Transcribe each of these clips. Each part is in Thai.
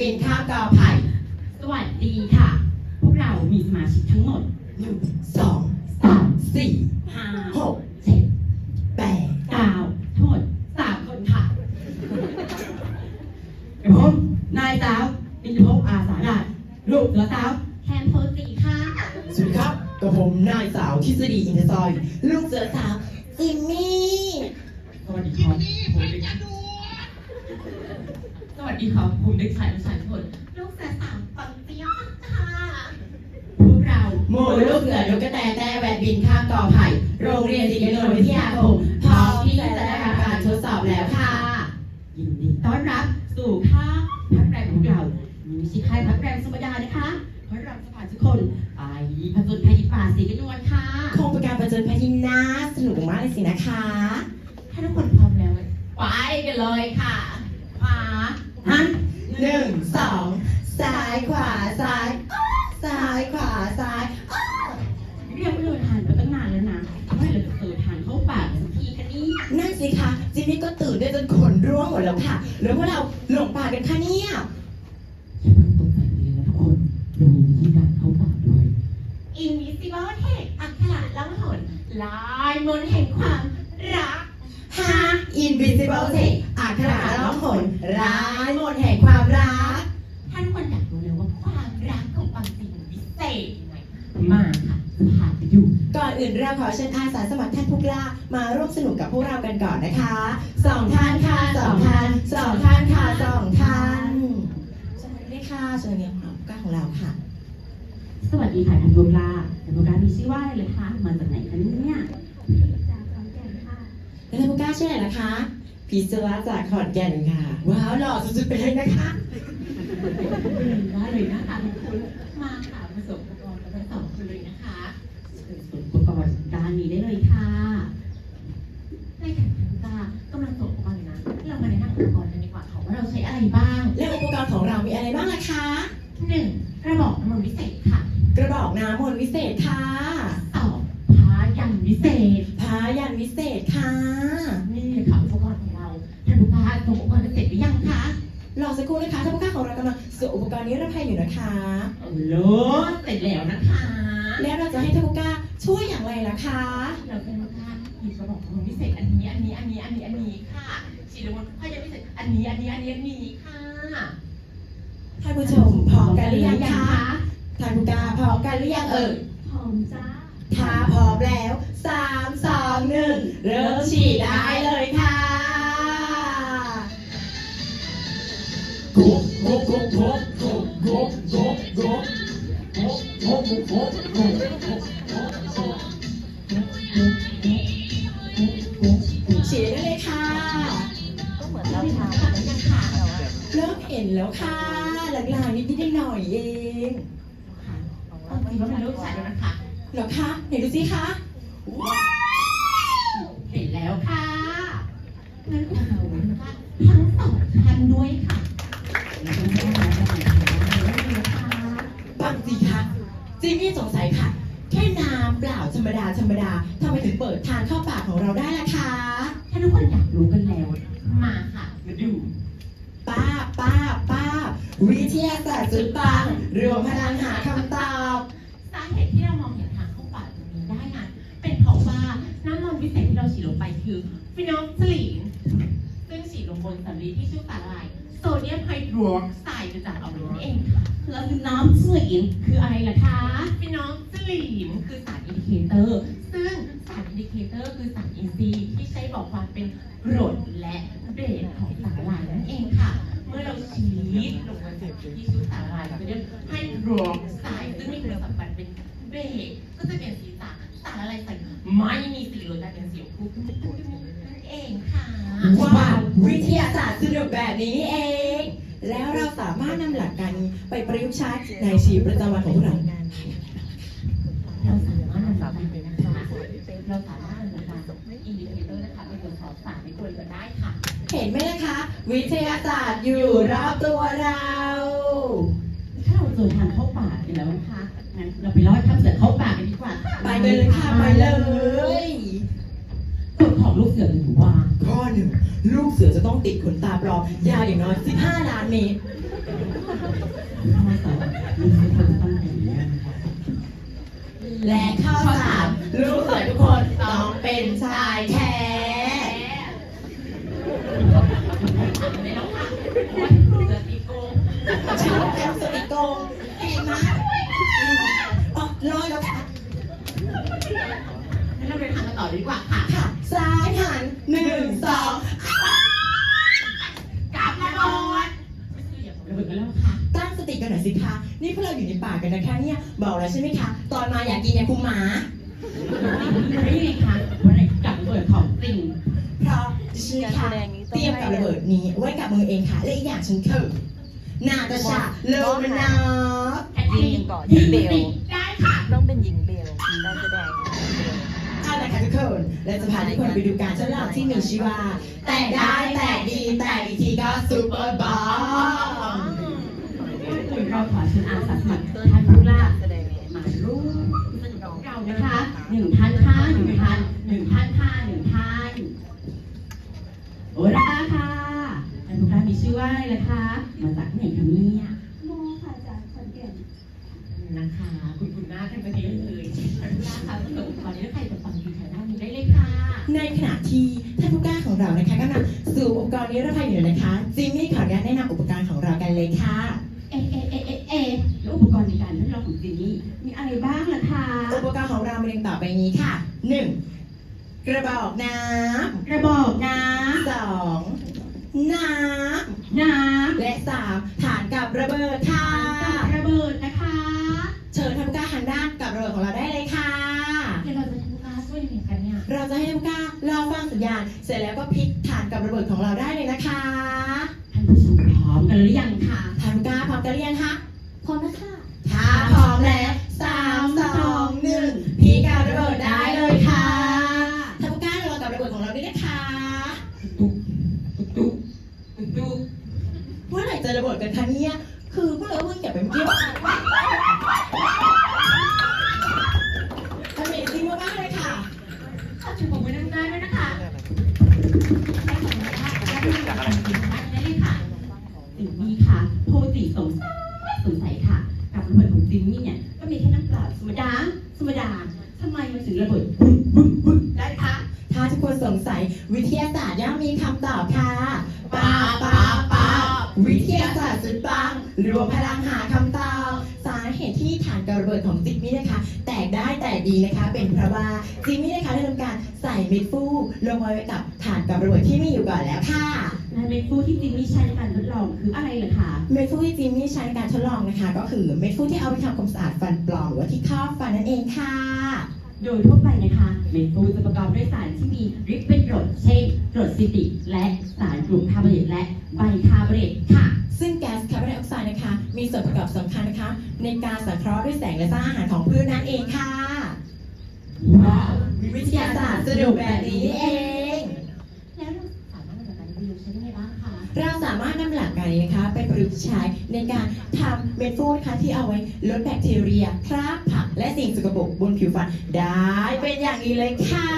บินข้ามกอไผ่สวัสดีค่ะ พวกเรามีสมาชิกทั้งหมดหนึ่งสองสามสี่ห้าหกเจ็ดแปดเก้าทั้งหมดสามคนค่ะกับผมนายสาวอินทภพอาสาราชลูกเสือสาวแคนโพสีค่ะ สวัสดีครับกับผมนายสาวทฤษฎีอินทซอย ลูกเสือสาวจิมมี่สวัสดีครับผมเด็ก สวัสดีครับผมเด็กชายประชาชนลูกเสือสาวปังเปียกค่ะพวกเราโมลูกเสือนกกระแตแต่แวดบินข้ามกอไผ่ โรงเรียนศรีนนท์วิทยาคมพร้อมที่จะได้รับการทดสอบแล้วค่ะ ยินดีต้อนรับสู่ค่ายพักแรมของเรามีไม่ใช่ค่ายพักแรมธรรมดานะคะเพราะเราจะพาทุกคนไปผจญภัยที่ป่าสีกระนวลค่ะ คงเป็นการประจนภัยที่น่าสนุกมากเลยสินะคะ ถ้าทุกคนพร้อมแล้ว ไปกันเลยค่ะ ขวา หันหนึ่งสองซ้ายขวาซ้ายอ้อซ้ายขวาซ้ายอ้อเรียกว่าเดินทางมาตั้งนานแล้วนะเมื่อไหร่เราจะเจอทางเข้าป่าสักทีคะนี่นั่นสิคะจิมมี่ก็ตื่นได้จนขนร่วงหมดแล้วค่ะแล้วพวกเราหลงป่ากันค่ะเนี่ยอย่าเพิ่งตกใจเลยนะทุกคนเรามีวิธีการเข้าป่าด้วย Invisible Tech อักขระล่องหนลายมนต์แห่งความรักห้า Invisible Tech อักขระร้อง หนร้ายมนต์แห่งความรัก ท่านคนอยากรู้เลยว่าความรักของบางสิ่งวิเศษยังไงมาค่ะจะพาไปดูก่อนอื่นเราขอเชิญอาสาสมัครท่านผู้กล้ามาร่วมสนุกกับพวกเรากันก่อนนะคะสองท่านค่ะสองท่านสองท่านค่ะสองท่านเชิญเลยค่ะเชิญเนี่ยผู้กล้าของเราค่ะ สวัสดีค่ะท่านผู้กล้าท่านผู้กล้ามีชื่อว่าอะไรเลยคะมาจากไหนคะเนี่ยจากขอนแก่นค่ะแล้วท่านผู้กล้าชื่ออะไรนะคะ พีเซวาจากขอนแก่นค่ะ ว้าวหล่อสุดๆไปเลยนะคะได้เลยนะคะทุกคนมาค่ะประสบการณ์กับทั้งสองคนเลยนะคะเชิญส่วนประกอบด้านนี้ได้เลยค่ะในขณะที่ตากำลังตกอุปกรณ์อยู่นะเรามาแนะนำอุปกรณ์กันดีกว่าค่ะว่าเราใช้อะไรบ้างและอุปกรณ์ของเรามีอะไรบ้างล่ะคะหนึ่งกระบอกน้ำมันต์วิเศษค่ะกระบอกน้ำมนต์วิเศษค่ะสองพายันวิเศษพายันวิเศษค่ะ ผู้พาส่งอุปกรณ์ไปเสร็จหรือยังคะรอสักครู่นะคะท่านผู้กล้าของเรากำลังสวมอุปกรณ์นิรภัยอยู่นะคะเออโลดเสร็จแล้วนะคะ แล้วเราจะให้ท่านผู้กล้าช่วยอย่างไรล่ะคะเราเป็นว่าหยิบกระบอกน้ำมันต์วิเศษอันนี้อันนี้อันนี้อันนี้อันนี้ค่ะฉีดลงบนพายันวิเศษอันนี้อันนี้อันนี้อันนี้ค่ะท่านผู้ชมพร้อมกันหรือยังคะท่านผู้กล้าพร้อมกันหรือยังเอ่ยหอมจ้าถ้าพร้อมแล้วสามสองหนึ่งเริ่มฉีดได้เลยค่ะ ฉีดได้เลยค่ะก็เหมือนเราทำแล้วยังค่ะเริ่มเห็นแล้วค่ะหลังๆนิดนิดๆหน่อยๆเองบางทีว่ามันเริ่มใส่แล้วนะคะเหรอคะไหนดูสิคะเห็นแล้วค่ะงั้นขอเราทั้งสองท่านด้วยค่ะ แล้วก็ได้มาจากไหนคะปังสิคะจิมมี่สงสัยค่ะ แค่น้ำเปล่าธรรมดาธรรมดาทำไมถึงเปิดทางเข้าปากของเราได้ล่ะคะถ้าทุกคนอยากรู้กันแล้ว มาค่ะ มาดู ป้าป้าป้า วิทยาศาสตร์สุดปังรวมพลังหาคำตอบ สาเหตุที่เรามองเห็นทางเข้าป่าตรงนี้ได้นั้นเป็นเพราะว่าน้ำมันต์วิเศษที่เราฉีดลงไปคือฟินอลสลีนซึ่งฉีดลงบ นสำลีที่ชื่อสาลายโซเดียมไฮดรอกไซด์จากเอาไว้นั่เองค่ะแล้วคือน้ำสลีนคืออะไรล่ะคะฟินอลสลีนคือสารอินดิเคเตอร์ ซึ่งสารอินดิเคเตอร์คือสารอินทรีย์ที่ใช้บอกความเป็นกรดและเบสของสาหร่ายนั่นเองค่ะ เมื่อเราฉีดลงบนสำลีที่ชื่อสาหร่ายโซเดียมไฮดรอกไซด์ซึ่งมีคุณสมบัติเป็นเบสก็จะเป็นสีสารสารอะไรใส่ไม่มีสีเลยแต่เป็นสีชมพูนั่น วิทยาศาสตร์สนุกแบบนี้เอง แล้วเราสามารถนำหลักการไปประยุกต์ใช้ในชีวิตประจำวันของพวกเราเราสามารถนำสารไปนะคะเราสามารถนำสารอินดิเคเตอร์นะคะไปตรวจสอบสารในตัวเราได้ค่ะ เห็นไหมล่ะคะ วิทยาศาสตร์อยู่รอบตัวเราถ้าเราเจอทางเข้าป่ากันแล้วนะคะงั้นเราไปเล่าให้ท่านเสือเข้าป่ากันดีกว่า ไปเลยค่ะไปเลย ของลูกเสือหรือว่า ข้อหนึ่งลูกเสือจะต้องติดขนตาปลอมยาวอย่างน้อย 15 ล้านเมตรข้อสอบมีคนจะต้องแต่งเรื่องนะคะและข้อสามลูกเสือทุกคนต้องเป็นชายแท้ไม่ต้องค่ะโอ๊ยเสือตีโกงชื่อว่าแอมสติโกงเห็นไหมอ๋อรอดแล้วค่ะงั้นเราเดินทางกันต่อเลยดีกว่าค่ะค่ะซ้าย หันหนึ่งสองกลับมาก่อนไม่ใช่อย่าผมระเบิดกันแล้วค่ะ ตั้งสติกันหน่อยสิคะนี่พวกเราอยู่ในป่ากันนะคะเนี่ยบอกแล้วใช่ไหมคะ ตอนมาอยากกินยาคุมหมาไม่ไงคะวันไหนกลับเปิดของจริงเพราะดิฉันนะคะเตรียมกับระเบิดนี้ไว้กับมือเองค่ะและอีกอย่างฉันคือนาตาชาโลมานายิงก่อนยิงเบลได้ค่ะต้องเป็นหญิงเบลการแสดง เอาละคะทุกคนและจะพาทุกคนไปดูการทดลองที่มีชื่อว่า แต่ได้แต่ดีแต่อีกทีก็ซูเปอร์บอมคุณเราขอเชิญอาสาสมัครท่านผู้ล่าแสดงมาร่วมสนุกกับเรานะคะหนึ่งท่านค่ะหนึ่งท่านหนึ่งท่านค่ะหนึ่งท่านโอราค่ะท่านผู้ล่ามีชื่อว่าอะไรล่ะคะมาจากไหน นะคะกำลังสู่อุปกรณ์นิรภัยอยู่นะคะจิมมี่ขออนุญาตแนะนำอุปกรณ์ของเรากันเลยค่ะ เอะเอะเอะเอะเอะแล้วอุปกรณ์ในการทดลองของจีนี่มีอะไรบ้างล่ะคะอุปกรณ์ของเรามีดังต่อไปนี้ค่ะ 1. กระบอกน้กระบอกน้ำ 2. น้ำน้ำและ 3. ฐานกับระเบิดค่ะำระเบิดนะคะเชิญท่านผู้กล้าหันด้านกับระเบิดของเราได้เลยค่ะ เดี๋ยวเราจะทำการช่วยยังไงกันเนี่ยเราจะให้ท่านผู้กล้ารอฟังสัญญาณ เสร็จแล้วก็พลิกฐาน กับระเบิดของเราได้เลยนะคะท่านผู้ชมพร้อมกันหรือยังคะท่านผู้กล้าพร้อมกันหรือยังคะพร้อมนะคะถ้าพร้อมแล้วสามสองหนึ่งพีการระเบิดได้เลยค่ะท่านผู้กล้ารอกับระเบิดของเราด้วยนะคะตุ๊กตุ๊กตุ๊กตุ๊กเมื่อไหร่จะระเบิดกันคะเนี่ยคือพวกเราเพิ่งเก็บไปเมื่อกี้ทำเองจริงมากๆเลยค่ะขอบคุณผมไว้ด้านหน้าด้วยนะคะ กได้แต่ดีนะคะ เป็นเพราะว่าจิมมี่นะคะได้ทำการใส่เม็ดฟูลงไว้กับฐานการระเบิดที่มีอยู่ก่อนแล้วค่ะ และเมนูที่จิมมี่ใช้ในการทดลองคืออะไรล่ะคะ เม็ดฟูที่จิมมี่ใช้ในการทดลองนะคะ ก็คือเม็ดฟูที่เอาไปทำความสะอาดฟันปลอมหรือว่าที่ครอบฟันนั่นเองค่ะ โดยทั่วไปนะคะเมนูจะประกอบด้วยสารที่มีฤทธิ์เป็นกรดเช่นกรดซิตริกและสารกลุ่มคาร์บอเนตและไบคาร์บอเนตค่ะ ซึ่ง มีส่วนประกอบสำคัญนะคะ ในการสังเคราะห์ด้วยแสงและสร้างอาหารของพืชนั่นเองค่ะว้าววิทยาศาสตร์สนุกแบบนี้นี่เอง แล้วเราสามารถนำการรีวิวใช้ได้ไงบ้างคะเราสามารถนำหลักการนี้นะคะไปประยุกต์ใช้ในการทำเม็ดฟูนะคะที่เอาไว้ลดแบคทีเรียคราบผักและสิ่งสกปรกบนผิวฟันได้เป็นอย่างนี้เลยค่ะ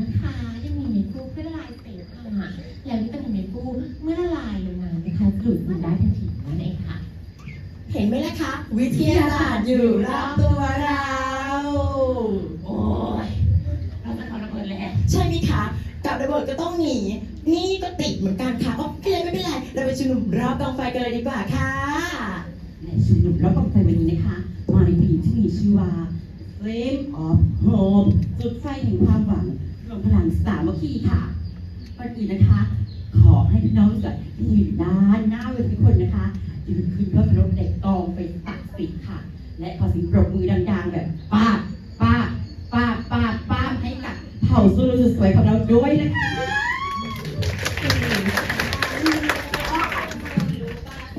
นะคะยังมีเมนูเพื่อละลายเศษอาหารแล้ววิตามินเมนูเมื่อละลายลงมานะคะดูดซึมได้ทันทีนั่นเองค่ะ เห็นไหมล่ะคะ วิทยาศาสตร์อยู่รอบตัวเรา โอ้ยเราจะทำระเบิดแล้วใช่ไหมคะกับระเบิดก็ต้องหนี นี่ก็ติดเหมือนกันค่ะโอเคไม่เป็นไร เราไปชุมนุมรอบกองไฟกันเลยดีกว่าค่ะและชุมนุมรอบกองไฟวันนี้นะคะ มาในปีที่มีชื่อว่า Flame of Hope จุดไฟแห่งความหวังรวมพลังสามัคคีค่ะก่อนอื่นนะคะ ขอให้พี่น้องเกิดที่อยู่ด้านหน้าเวทีทุกคนนะคะ ยืนขึ้นเพื่อเคารพเด็กกองเป็นตักสิทธิ์ค่ะ และขอสิ่งปรบมือดังๆแบบป้าดป้าดป้าดป้าดป้าดให้กับเผ่าซูรุสวยของเราด้วยนะคะ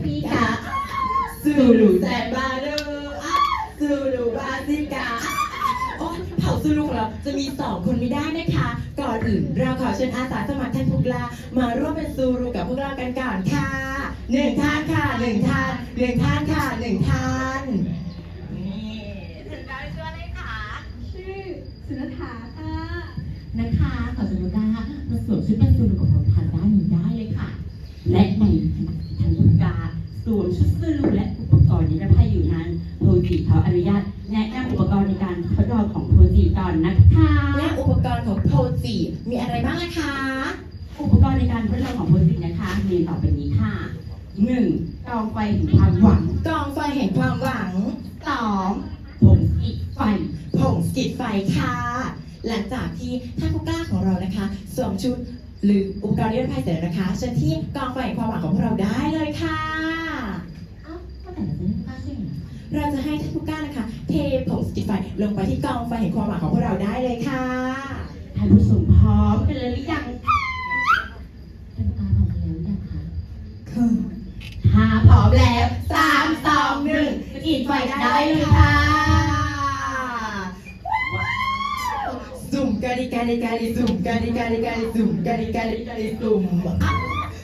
พี่คะซูลูแซนบาลูอะซูลูบาซิกาโอ้เผ่าซูลูของเราจะมีสองคนไม่ได้นะคะ ก่อนอื่นเราขอเชิญอาสาสมัครท่านทุกลามาร่วมเป็นซูรูกับพวกเรากันก่อนค่ะ หนึ่งท่านค่ะหนึ่งท่านหนึ่งท่านค่ะหนึ่งท่านนี่ถึงได้ชื่ออะไรคะชื่อสุนฐา หนึ่งกองไฟแห่งความหวังกองไฟแห่งความหวังสองผมอีกไฟผงสกิดไฟค่ะ หลังจากที่ท่านผู้กล้าของเรานะคะสวมชุดหรืออุปกรณ์นิรภัยเสร็จแล้วนะคะเชิญที่กองไฟแห่งความหวังของพวกเราได้เลยค่ะเอ้าก็แต่ละเรื่องก็ใช่ไหมเราจะให้ท่านผู้กล้านะคะ เทผงสกิดไฟลงไปที่กองไฟแห่งความหวังของพวกเราได้เลยค่ะท่านผู้ชมพร้อมกันเลยหรือยัง พร้อมแล้วสามสองหนึ่งอีกไฟได้เลยค่ะสุ่มกาลิกาลิกาลิสุ่มกาลิกาลิกาลิสุ่มกาลิกาลิกาลิสุ่มอะ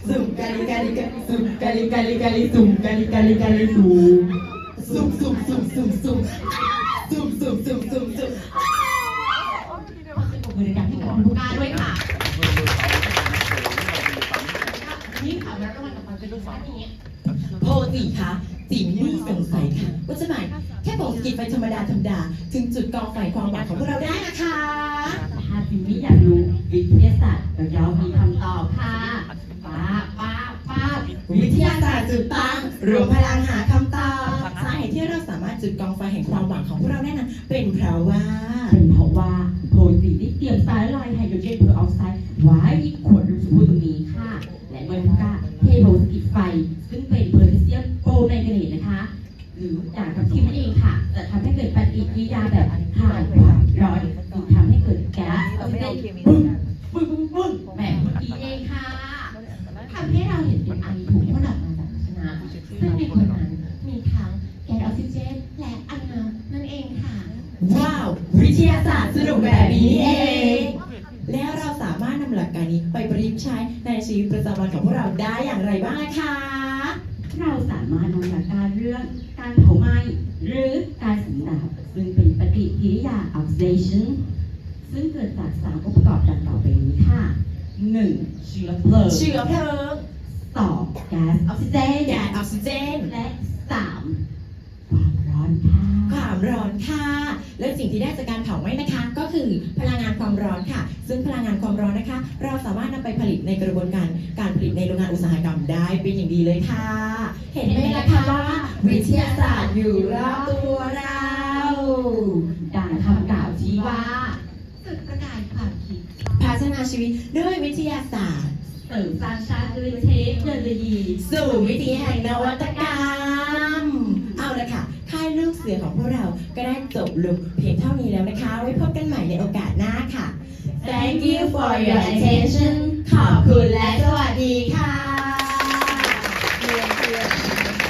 สุ่มกาลิกาลิกาลิสุ่มกาลิกาลิกาลิสุ่มกาลิกาลิกาลิสุ่มสุ่มสุ่มสุ่มสุ่มสุ่มสุ่มสุ่มสุ่มสุ่มสุ่มปรบมือดังๆให้กับคุณผู้กล้าด้วยค่ะ นี่ค่ะแล้วรางวัลกับความเป็นลูกสาวนี้ โพ ติคะจิ๋มไม่สงสัยค่ะว่าจะหมายแค่ผงสกิดไฟธรรมดาธรรมดา ถึงจุดกองไฟความหวังของพวกเราได้นะคะถ้าจิมมี่อยากรู้วิทยาศาสตร์เดี๋ยวเรามีคำตอบค่ะป้าป้าป้าวิทยาศาสตร์จุดตั้งรวมพลังหาคำตอบสาเหตุที่เราสามารถจุดกองไฟแห่งความหวังของพวกเราได้นั้นเป็นเพราะว่าเป็นเพราะว่า ทยาศาสตร์สนุกแบบนี้นี่เอง แล้วเราสามารถนำหลักการนี้ไปประยุกต์ใช้ในชีวิตประจำวันของพวกเราได้อย่างไรบ้างนะคะ เราสามารถนำหลักการเรื่องการเผาไหม้หรือการสันดาบซึ่งเป็นปฏิกิริยา oxidation ซึ่งเกิดจากสารองค์ประกอบดังต่อไปนี้ค่ะ 1. เชื้อเพลิงเชื้อเพลิง 2. ก๊าซออกซิเจน แก๊สออกซิเจน และ 3. ความร้อนค่ะความร้อนค่ะ และสิ่งที่ได้จากการเผาไหม้นะคะ ก็คือพลังงานความร้อนค่ะ ซึ่งพลังงานความร้อนนะคะ เราสามารถนำไปผลิตในกระบวนการการผลิตในโรงงานอุตสาหกรรมได้เป็นอย่างดีเลยค่ะ เห็นไหมล่ะคะว่าวิทยาศาสตร์อยู่รอบตัวเราดังคำกล่าวชี้ว่าจุดประกายความคิดพัฒนาชีวิตด้วยวิทยาศาสตร์เสริมสร้างชาติด้วยเทคโนโลยี สู่วิธีแห่งนวัตกรรมเอาละ ให้ยลูกเสือของพวกเรา ก็ได้จบลงเพียงเท่านี้แล้วนะคะ ไว้พบกันใหม่ในโอกาสหน้าค่ะ Thank you for your attention ขอบคุณและสวัสดีค่ะ